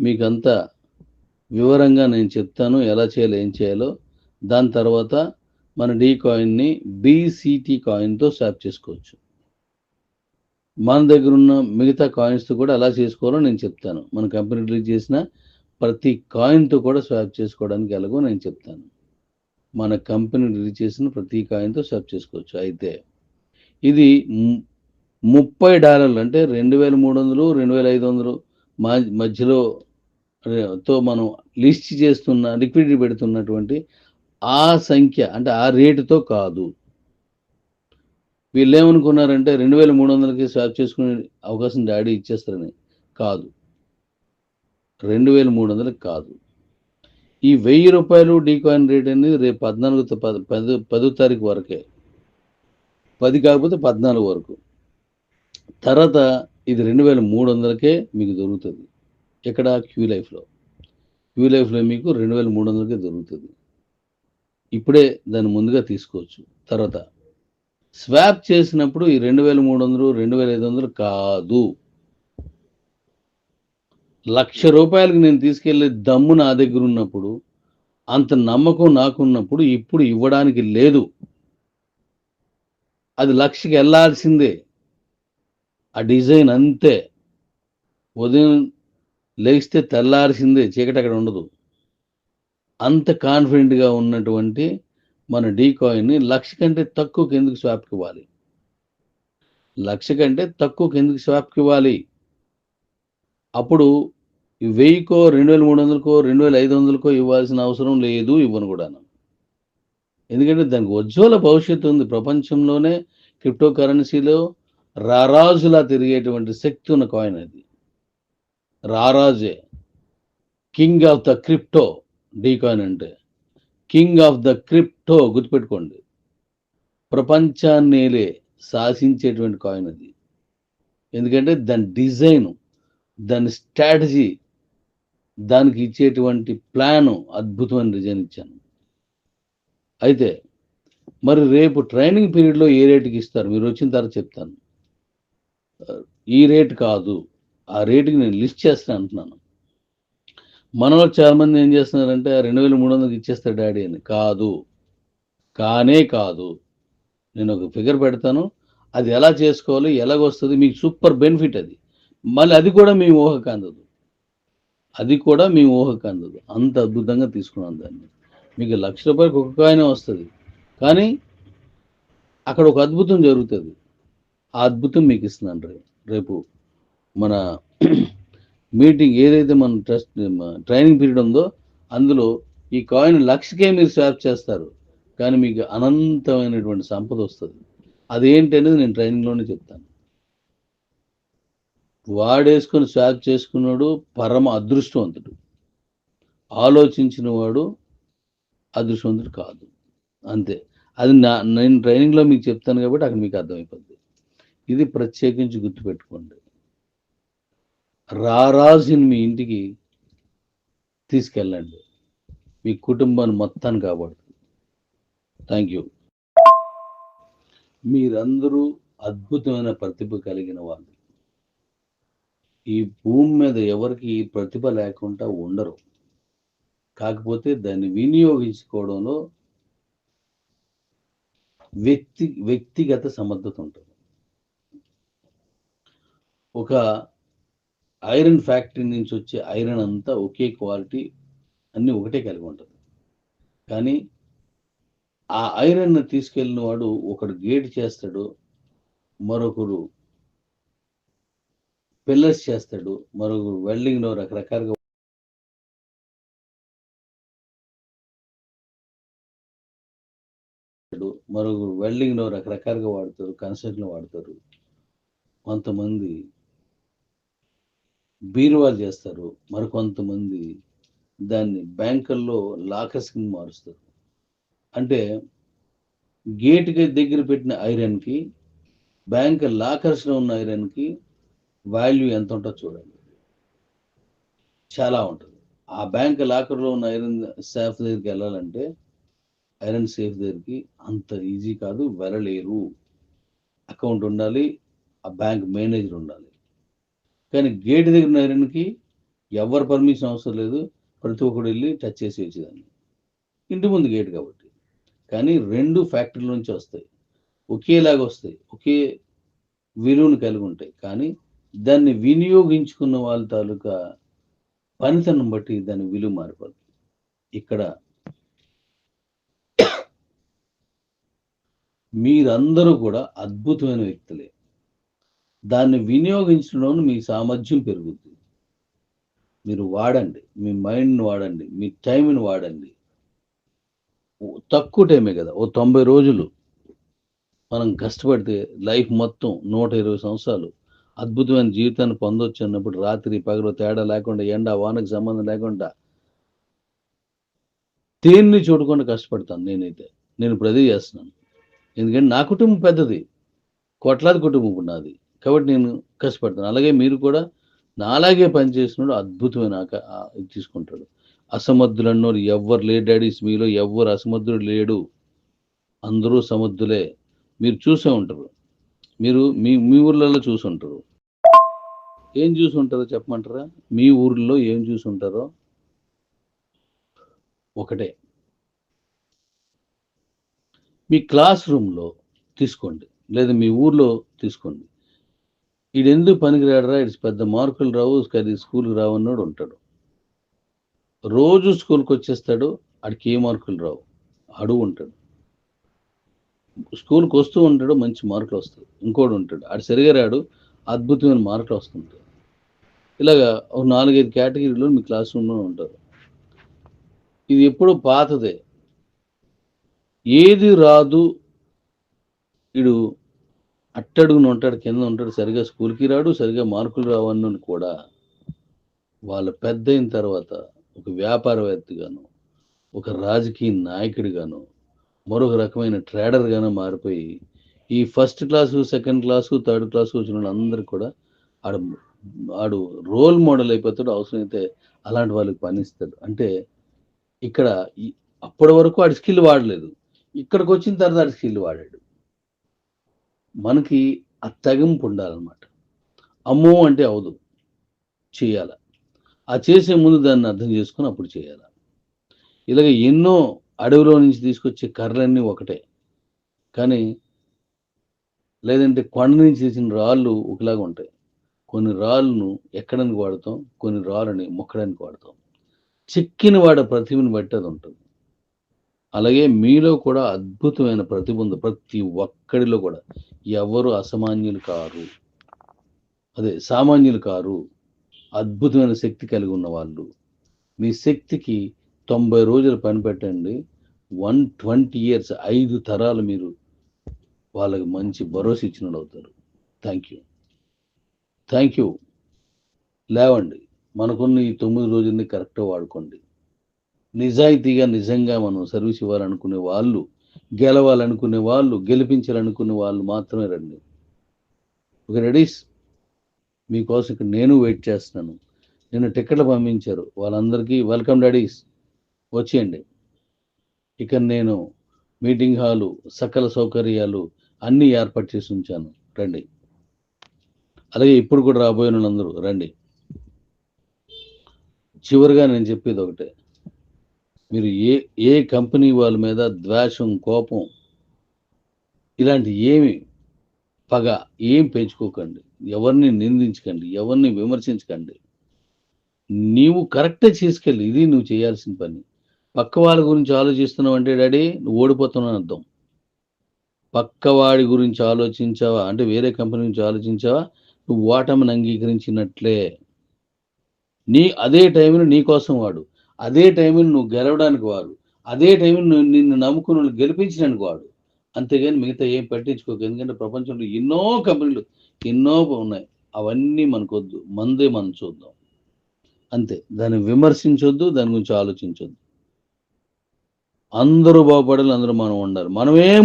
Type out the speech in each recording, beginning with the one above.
మీకంతా వివరంగా నేను చెప్తాను ఎలా చేయాలో ఏం చేయాలో. దాని తర్వాత మన డీ కాయిన్ని బీసీటీ కాయిన్తో స్వాప్ చేసుకోవచ్చు. మన దగ్గర ఉన్న మిగతా కాయిన్స్తో కూడా ఎలా చేసుకోవాలో నేను చెప్తాను. మన కంపెనీ రిలీజ్ చేసిన ప్రతి కాయిన్తో కూడా స్వాప్ చేసుకోవడానికి ఎలాగో నేను చెప్తాను. మన కంపెనీ రిలీజ్ చేసిన ప్రతి కాయిన్తో స్వాప్ చేసుకోవచ్చు. అయితే ఇది ముప్పై డాలర్లు అంటే రెండు వేల మూడు వందలు రెండు వేల ఐదు వందలు మా- మధ్యలో తో మనం లిస్ట్ చేస్తున్న లిక్విడిటీ పెడుతున్నటువంటి ఆ సంఖ్య అంటే ఆ రేటుతో కాదు. వీళ్ళు ఏమనుకున్నారంటే రెండు వేల మూడు వందలకి స్వాప్ చేసుకునే అవకాశం డాడీ ఇచ్చేస్తారని కాదు. రెండు వేల మూడు వందలకి కాదు. ఈ వెయ్యి రూపాయలు డీకాయిన్ రేట్ అనేది రేపు పద్నాలుగు పద పది పదో తారీఖు వరకే. పది కాకపోతే పద్నాలుగు వరకు. తర్వాత ఇది రెండు వేల మూడు వందలకే మీకు దొరుకుతుంది. ఇక్కడ క్యూ లైఫ్లో క్యూ లైఫ్లో మీకు రెండు వేల మూడు వందలకే దొరుకుతుంది. ఇప్పుడే దాన్ని ముందుగా తీసుకోవచ్చు. తర్వాత స్వాప్ చేసినప్పుడు ఈ రెండు వేల మూడు వందలు రెండు వేల ఐదు వందలు కాదు. లక్ష రూపాయలకి నేను తీసుకెళ్ళే దమ్ము నా దగ్గర ఉన్నప్పుడు అంత నమ్మకం నాకున్నప్పుడు ఇప్పుడు ఇవ్వడానికి లేదు. అది లక్షకి వెళ్ళాల్సిందే. ఆ డిజైన్ అంతే. ఉదయం లేస్తే తెల్లాల్సిందే చీకటి అక్కడ ఉండదు. అంత కాన్ఫిడెంట్గా ఉన్నటువంటి మన డీ కాయిన్ని లక్ష కంటే తక్కువ కిందకి స్వాప్కి ఇవ్వాలి? లక్ష కంటే తక్కువ కిందకి స్వాప్కి ఇవ్వాలి? అప్పుడు వెయ్యికో రెండు వేల మూడు వందలకో రెండు వేల ఐదు వందలకో ఇవ్వాల్సిన అవసరం లేదు ఇవ్వను కూడాను. ఎందుకంటే దానికి ఉజ్వల భవిష్యత్తు ఉంది. ప్రపంచంలోనే క్రిప్టో కరెన్సీలో రారాజులా తిరిగేటువంటి శక్తి ఉన్న కాయిన్ అది. రారాజే. King of the crypto the coin అంటే. కింగ్ ఆఫ్ ద క్రిప్టో గుర్తుపెట్టుకోండి. ప్రపంచాన్నేలే శాసించేటువంటి కాయిన్ అది. ఎందుకంటే దాని డిజైన్ దాని స్ట్రాటజీ దానికి ఇచ్చేటువంటి ప్లాను అద్భుతమైన డిజైన్ ఇచ్చాను. అయితే మరి రేపు ట్రైనింగ్ పీరియడ్లో ఏ రేటుకి ఇస్తారు? మీరు వచ్చిన తర్వాత చెప్తాను. ఈ రేట్ కాదు. ఆ రేటుకి నేను లిస్ట్ చేస్తాను అంటున్నాను. మనలో చాలామంది ఏం చేస్తున్నారంటే రెండు వేల మూడు వందలకి ఇచ్చేస్తారు డాడీ అని. కాదు. కానే కాదు. నేను ఒక ఫిగర్ పెడతాను. అది ఎలా చేసుకోవాలి ఎలాగొస్తుంది మీకు సూపర్ బెనిఫిట్ అది. మళ్ళీ అది కూడా మీ ఊహకు అందదు. అది కూడా మీ ఊహకు అందదు. అంత అద్భుతంగా తీసుకున్నాం దాన్ని. మీకు లక్ష రూపాయలకు ఒక కాయన వస్తుంది. కానీ అక్కడ ఒక అద్భుతం జరుగుతుంది. ఆ అద్భుతం మీకు ఇస్తున్నాను రేపు రేపు మన మీటింగ్ ఏదైతే మన ట్రస్ట్ ట్రైనింగ్ పీరియడ్ ఉందో అందులో ఈ కాయిన్ లక్షకే మీరు స్వాప్ చేస్తారు. కానీ మీకు అనంతమైనటువంటి సంపద వస్తుంది. అదేంటి అనేది నేను ట్రైనింగ్లోనే చెప్తాను. వాడేసుకొని స్వాప్ చేసుకున్నాడు పరమ అదృష్టవంతుడు. ఆలోచించిన వాడు అదృష్టవంతుడు కాదు. అంతే. అది నా నేను ట్రైనింగ్లో మీకు చెప్తాను కాబట్టి అక్కడ మీకు అర్థమైపోద్ది. ఇది ప్రత్యేకించి గుర్తుపెట్టుకోండి. రారాజుని మీ ఇంటికి తీసుకెళ్ళండి. మీ కుటుంబాన్ని మొత్తాన్ని కాపాడుతుంది థ్యాంక్ యూ మీరందరూ అద్భుతమైన ప్రతిభ కలిగిన వాళ్ళు. ఈ భూమి మీద ఎవరికి ఈ ప్రతిభ లేకుండా ఉండరు. కాకపోతే దాన్ని వినియోగించుకోవడంలో వ్యక్తి వ్యక్తిగత సమర్థత ఉంటుంది. ఒక ఐరన్ ఫ్యాక్టరీ నుంచి వచ్చే ఐరన్ అంతా ఒకే క్వాలిటీ అన్నీ ఒకటే కలిగి ఉంటుంది. కానీ ఆ ఐరన్ తీసుకెళ్ళిన వాడు ఒకడు గేట్ చేస్తాడు మరొకరు పిల్లర్స్ చేస్తాడు మరొకరు వెల్డింగ్లో రకరకాలుగా మరొకరు వెల్డింగ్లో రకరకాలుగా వాడతారు కన్స్ట్రక్షన్ వాడతారు. కొంతమంది బీరువాలు చేస్తారు. మరికొంతమంది దాన్ని బ్యాంకుల్లో లాకర్స్ కింద మారుస్తారు. అంటే గేట్కి దగ్గర పెట్టిన ఐరన్కి బ్యాంక్ లాకర్స్లో ఉన్న ఐరన్కి వాల్యూ ఎంత ఉంటుందో చూడండి. చాలా ఉంటుంది. ఆ బ్యాంక్ లాకర్లో ఉన్న ఐరన్ సేఫ్ దగ్గరికి వెళ్ళాలంటే ఐరన్ సేఫ్ దగ్గరికి అంత ఈజీ కాదు వెళ్ళలేరు. అకౌంట్ ఉండాలి ఆ బ్యాంక్ మేనేజర్ ఉండాలి. కానీ గేట్ దగ్గర ఉన్న ఐరన్కి ఎవరు పర్మిషన్ అవసరం లేదు. ప్రతి ఒక్కడు వెళ్ళి టచ్ చేసి వచ్చేదాన్ని ఇంటి ముందు గేట్ కాబట్టి. కానీ రెండు ఫ్యాక్టరీల నుంచి వస్తాయి. ఒకేలాగా వస్తాయి. ఒకే విలువను కలిగి ఉంటాయి. కానీ దాన్ని వినియోగించుకున్న వాళ్ళ తాలూకా పనితనం బట్టి దాని విలువ మారిపోతుంది ఇక్కడ మీరందరూ కూడా అద్భుతమైన వ్యక్తులే. దాన్ని వినియోగించడంలో మీ సామర్థ్యం పెరుగుతుంది. మీరు వాడండి మీ మైండ్ని వాడండి మీ టైంని వాడండి. తక్కువ టైమే కదా ఓ తొంభై రోజులు మనం కష్టపడితే లైఫ్ మొత్తం నూట ఇరవై సంవత్సరాలు అద్భుతమైన జీవితాన్ని పొందొచ్చు అన్నప్పుడు రాత్రి పగలు తేడా లేకుండా ఎండ వానకు సంబంధం లేకుండా దేన్ని చూడకుండా కష్టపడతాను నేనైతే. నేను ఇప్పుడు అదే చేస్తున్నాను. ఎందుకంటే నా కుటుంబం పెద్దది కొట్లాది కుటుంబం ఉన్నది నాది. కాబట్టి నేను కష్టపడతాను. అలాగే మీరు కూడా నాలాగే పనిచేసినప్పుడు అద్భుతమైన ఇది తీసుకుంటాడు. అసమర్థులు అన్నోడు ఎవ్వరు లేడు డాడీస్ మీలో ఎవ్వరు అసమర్థుడు లేడు. అందరూ సమర్థులే. మీరు చూసే ఉంటారు. మీరు మీ మీ ఊర్లలో చూసి ఉంటారు. ఏం చూసి ఉంటారో చెప్పమంటారా? మీ ఊర్లో ఏం చూసి ఉంటారో? ఒకటే. మీ క్లాస్ రూమ్లో తీసుకోండి. లేదా మీ ఊర్లో తీసుకోండి. ఈడు ఎందుకు పనికిరాడరా? ఇటు పెద్ద మార్కులు రావు అది స్కూల్కి రావన్నాడు ఉంటాడు. రోజు స్కూల్కి వచ్చేస్తాడు ఆడికి ఏ మార్కులు రావు? అడుగు ఉంటాడు. స్కూల్కి వస్తూ ఉంటాడు మంచి మార్కులు వస్తాయి. ఇంకోటి ఉంటాడు. ఆడు సరిగా రాడు అద్భుతమైన మార్కులు వస్తుంటాయి. ఇలాగా ఒక నాలుగైదు కేటగిరీలో మీ క్లాస్ రూమ్లో ఉంటారు. ఇది ఎప్పుడూ పాతదే. ఏది రాదు ఇడు అట్టడుగున ఉంటాడు కింద ఉంటాడు సరిగా స్కూల్కి రాడు సరిగా మార్కులు రావన్నని కూడా వాళ్ళ పెద్ద అయిన తర్వాత ఒక వ్యాపారవేత్తగాను ఒక రాజకీయ నాయకుడిగాను మరొక రకమైన ట్రేడర్గాను మారిపోయి ఈ first class second class third class వచ్చిన వాళ్ళందరూ కూడా ఆడు ఆడు రోల్ మోడల్ అయిపోతాడు అవసరమైతే అలాంటి వాళ్ళకి పనిస్తాడు. అంటే ఇక్కడ అప్పటి వరకు ఆడి స్కిల్ వాడలేదు. ఇక్కడికి వచ్చిన తర్వాత ఆడి స్కిల్ వాడాడు. మనకి ఆ తెగింపు ఉండాలన్నమాట. అమ్మో అంటే అవదు చేయాల. ఆ చేసే ముందు దాన్ని అర్థం చేసుకొని అప్పుడు చేయాలి. ఇలాగ ఎన్నో అడవిలో నుంచి తీసుకొచ్చే కర్రలన్నీ ఒకటే. కానీ లేదంటే కొండ నుంచి తీసిన రాళ్ళు ఒకలాగా ఉంటాయి. కొన్ని రాళ్ళను ఎక్కడానికి వాడతాం కొన్ని రాళ్ళని మొక్కడానికి వాడతాం. చెక్కిన వాడ ప్రతిభను బట్టి అది ఉంటుంది. అలాగే మీలో కూడా అద్భుతమైన ప్రతిభ ఉంది. ప్రతి ఒక్కడిలో కూడా. ఎవరు అసామాన్యులు కారు? అదే సామాన్యులు కారు. అద్భుతమైన శక్తి కలిగి ఉన్న వాళ్ళు మీ శక్తికి తొంభై రోజులు పని పెట్టండి. వన్ ట్వంటీ ఇయర్స్ ఐదు తరాలు మీరు వాళ్ళకి మంచి భరోసా ఇచ్చిన అవుతారు. Thank you. Thank you. లేవండి. మనకున్న ఈ తొమ్మిది రోజుల్ని కరెక్ట్గా వాడుకోండి. నిజాయితీగా నిజంగా మనం సర్వీస్ ఇవ్వాలనుకునే వాళ్ళు గెలవాలనుకునే వాళ్ళు గెలిపించాలనుకునే వాళ్ళు మాత్రమే రండి. ఓకే రెడీస్ మీకోసం ఇక్కడ నేను వెయిట్ చేస్తున్నాను. నిన్న టికెట్లు పంపించారు. వాళ్ళందరికీ వెల్కమ్ డాడీస్ వచ్చేయండి. ఇక నేను మీటింగ్ హాలు సకల సౌకర్యాలు అన్నీ ఏర్పాటు చేసి ఉంచాను. రండి. అలాగే ఇప్పుడు కూడా రాబోయే వాళ్ళందరూ రండి. చివరిగా నేను చెప్పేది ఒకటే. మీరు ఏ ఏ కంపెనీ వాళ్ళ మీద ద్వేషం కోపం ఇలాంటి ఏమి పగ ఏం పెంచుకోకండి. ఎవరిని నిందించకండి ఎవరిని విమర్శించకండి. నీవు కరెక్టే చేసుకెళ్ళి ఇది నువ్వు చేయాల్సిన పని. పక్క వాళ్ళ గురించి ఆలోచిస్తున్నావు అంటే డాడీ నువ్వు ఓడిపోతున్నావు అర్థం. పక్కవాడి గురించి ఆలోచించావా? అంటే వేరే కంపెనీ గురించి ఆలోచించావా? నువ్వు ఓటమిని అంగీకరించినట్లే. నీ అదే టైంలో నీ కోసం వాడు. అదే టైంని నువ్వు గెలవడానికి వాడు. అదే టైంని నువ్వు నిన్ను నమ్ముకుని వాళ్ళు గెలిపించడానికి వాడు. అంతేగాని మిగతా ఏం పట్టించుకోకు. ఎందుకంటే ప్రపంచంలో ఎన్నో కంపెనీలు ఎన్నో ఉన్నాయి. అవన్నీ మనకొద్దు. మందే మనం చూద్దాం. అంతే. దాన్ని విమర్శించొద్దు దాని గురించి ఆలోచించొద్దు. అందరూ బాగుపడాలి అందరూ మనం ఉండాలి. మనమే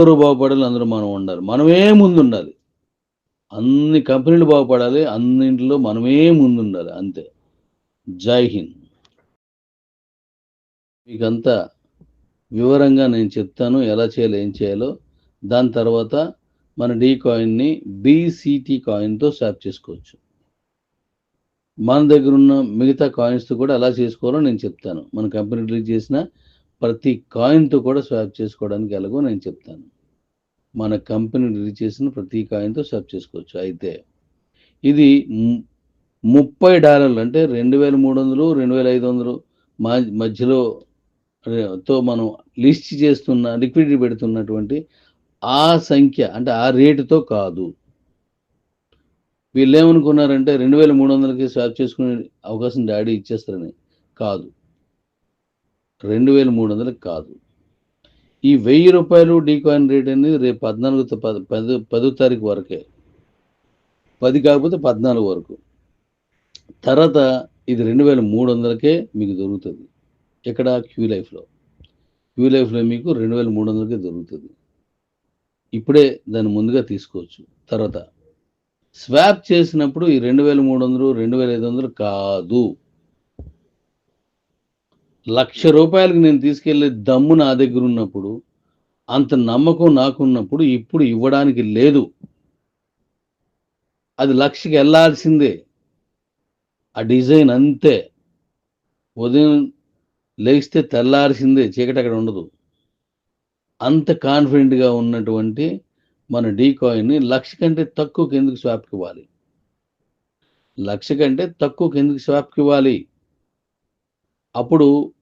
అందరూ బాగుపడాలి అందరూ మనం ఉండాలి. మనమే ముందు ఉండాలి అన్ని కంపెనీలు బాగుపడాలి అన్నింటిలో మనమే ముందు ఉండాలి అంతే. జై హింద్. మీకంతా వివరంగా నేను చెప్తాను ఎలా చేయాలో ఏం చేయాలో. దాని తర్వాత మన డీ కాయిన్ని బీసీటీ కాయిన్తో స్వాప్ చేసుకోవచ్చు. మన దగ్గర ఉన్న మిగతా కాయిన్స్తో కూడా ఎలా చేసుకోవాలో నేను చెప్తాను. మన కంపెనీ రిలీజ్ చేసిన ప్రతి కాయిన్తో కూడా స్వాప్ చేసుకోవడానికి ఎలాగో నేను చెప్తాను. మన కంపెనీ రిలీజ్ చేసిన ప్రతి కాయిన్తో స్వాప్ చేసుకోవచ్చు. అయితే ఇది ముప్పై డాలర్లు అంటే రెండు వేల మూడు వందలు రెండు వేల ఐదు వందలు మా మధ్యలో తో మనం లిస్ట్ చేస్తున్న లిక్విడిటీ పెడుతున్నటువంటి ఆ సంఖ్య అంటే ఆ రేటుతో కాదు. వీళ్ళు ఏమనుకున్నారంటే రెండు వేల మూడు వందలకి స్వాప్ చేసుకునే అవకాశం డాడీ ఇచ్చేస్తారని కాదు. రెండు వేల మూడు వందలకి కాదు. ఈ వెయ్యి రూపాయలు డీకాయిన్ రేట్ అనేది రేపు పద్నాలుగు పది పది పదో తారీఖు వరకే. పది కాకపోతే పద్నాలుగు వరకు. తర్వాత ఇది రెండు వేల మూడు వందలకే మీకు దొరుకుతుంది. ఇక్కడ క్యూ లైఫ్లో. క్యూ లైఫ్లో మీకు రెండు వేల మూడు వందలకే దొరుకుతుంది. ఇప్పుడే దాన్ని ముందుగా తీసుకోవచ్చు. తర్వాత స్వాప్ చేసినప్పుడు ఈ రెండు వేల మూడు వందలు రెండు వేల ఐదు వందలు కాదు. లక్ష రూపాయలకు నేను తీసుకెళ్ళే దమ్ము నా దగ్గర ఉన్నప్పుడు అంత నమ్మకం నాకున్నప్పుడు ఇప్పుడు ఇవ్వడానికి లేదు. అది లక్షకి వెళ్ళాల్సిందే. ఆ డిజైన్ అంతే. ఉదయం లేస్తే తెల్లాల్సిందే చీకటి అక్కడ ఉండదు. అంత కాన్ఫిడెంట్గా ఉన్నటువంటి మన డీకాయిన్ని లక్ష కంటే తక్కువకి ఎందుకు స్వాప్కి ఇవ్వాలి? లక్ష కంటే తక్కువకి ఎందుకు స్వాప్కి ఇవ్వాలి? అప్పుడు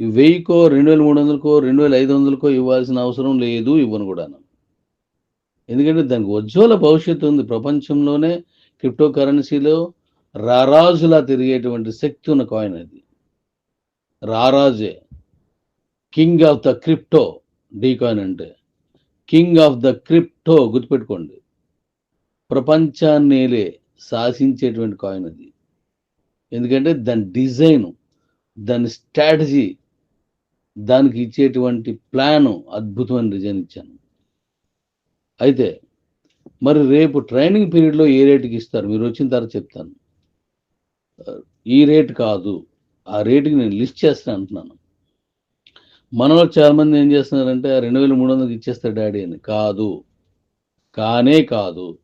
వెయ్యికో రెండు వేల మూడు వందలకో రెండు వేల ఐదు వందలకో ఇవ్వాల్సిన అవసరం లేదు ఇవ్వను కూడా ఎందుకంటే దానికి ఉజ్వల భవిష్యత్తు ఉంది. ప్రపంచంలోనే క్రిప్టో కరెన్సీలో రారాజులా తిరిగేటువంటి శక్తి ఉన్న కాయిన్ అది. రారాజే. King of the crypto the coin అంటే. కింగ్ ఆఫ్ ద క్రిప్టో గుర్తుపెట్టుకోండి. ప్రపంచాన్నేలే శాసించేటువంటి కాయిన్ అది. ఎందుకంటే దాని డిజైన్ దాని స్ట్రాటజీ దానికి ఇచ్చేటువంటి ప్లాను అద్భుతమైన రిజైన్ ఇచ్చాను. అయితే మరి రేపు ట్రైనింగ్ పీరియడ్లో ఏ రేటుకి ఇస్తారు? మీరు వచ్చిన తర్వాత చెప్తాను. ఈ రేట్ కాదు ఆ రేటుకి నేను లిస్ట్ చేస్తాను అంటున్నాను. మనలో చాలామంది ఏం చేస్తున్నారంటే రెండు వేల మూడు వందలకి ఇచ్చేస్తారు డాడీ అని. కాదు. కానే కాదు.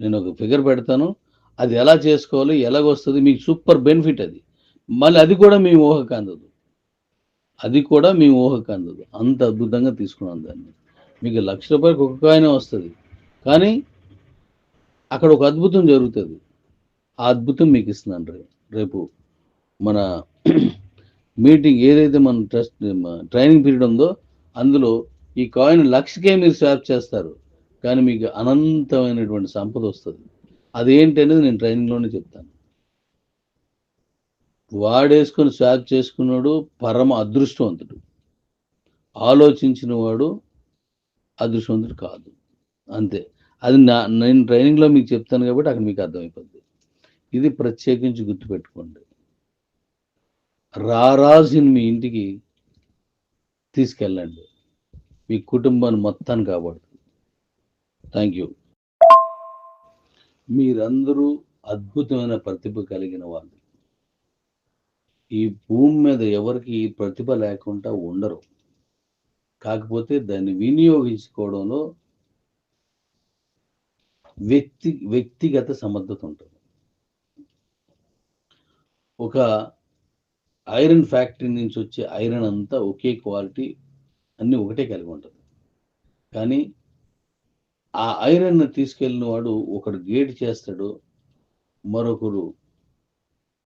నేను ఒక ఫిగర్ పెడతాను. అది ఎలా చేసుకోవాలి? ఎలాగొస్తుంది? మీకు సూపర్ బెనిఫిట్ అది. మళ్ళీ అది కూడా మీ ఊహకు అందదు అది కూడా మీ ఊహకు అందదు అంత అద్భుతంగా తీసుకున్నాను దాన్ని. మీకు లక్ష రూపాయలకు ఒక కాయనే వస్తుంది. కానీ అక్కడ ఒక అద్భుతం జరుగుతుంది. ఆ అద్భుతం మీకు ఇస్తున్నాను రేపు రేపు మన మీటింగ్ ఏదైతే మన ట్రస్ట్ ట్రైనింగ్ పీరియడ్ ఉందో అందులో ఈ కాయిన్ లక్షకే మీరు స్వాప్ చేస్తారు. కానీ మీకు అనంతమైనటువంటి సంపద వస్తుంది. అదేంటి అనేది నేను ట్రైనింగ్లోనే చెప్తాను. వాడేసుకొని స్వాప్ చేసుకున్నాడు పరమ అదృష్టవంతుడు. ఆలోచించిన వాడు అదృష్టవంతుడు కాదు. అంతే. అది నా నేను ట్రైనింగ్లో మీకు చెప్తాను కాబట్టి అక్కడ మీకు అర్థమైపోద్ది. ఇది ప్రత్యేకించి గుర్తుపెట్టుకోండి. రారాజుని మీ ఇంటికి తీసుకెళ్ళండి. మీ కుటుంబాన్ని మొత్తాన్ని కాపాడుతుంది. థ్యాంక్ యూ మీరందరూ అద్భుతమైన ప్రతిభ కలిగిన వాళ్ళు. ఈ భూమి మీద ఎవరికి ఈ ప్రతిభ లేకుండా ఉండరు. కాకపోతే దాన్ని వినియోగించుకోవడంలో వ్యక్తి వ్యక్తిగత సమర్థత ఉంటుంది. ఒక ఐరన్ ఫ్యాక్టరీ నుంచి వచ్చే ఐరన్ అంతా ఒకే క్వాలిటీ అన్నీ ఒకటే కలిగి ఉంటుంది. కానీ ఆ ఐరన్ తీసుకెళ్ళిన వాడు ఒకడు గేట్ చేస్తాడు మరొకరు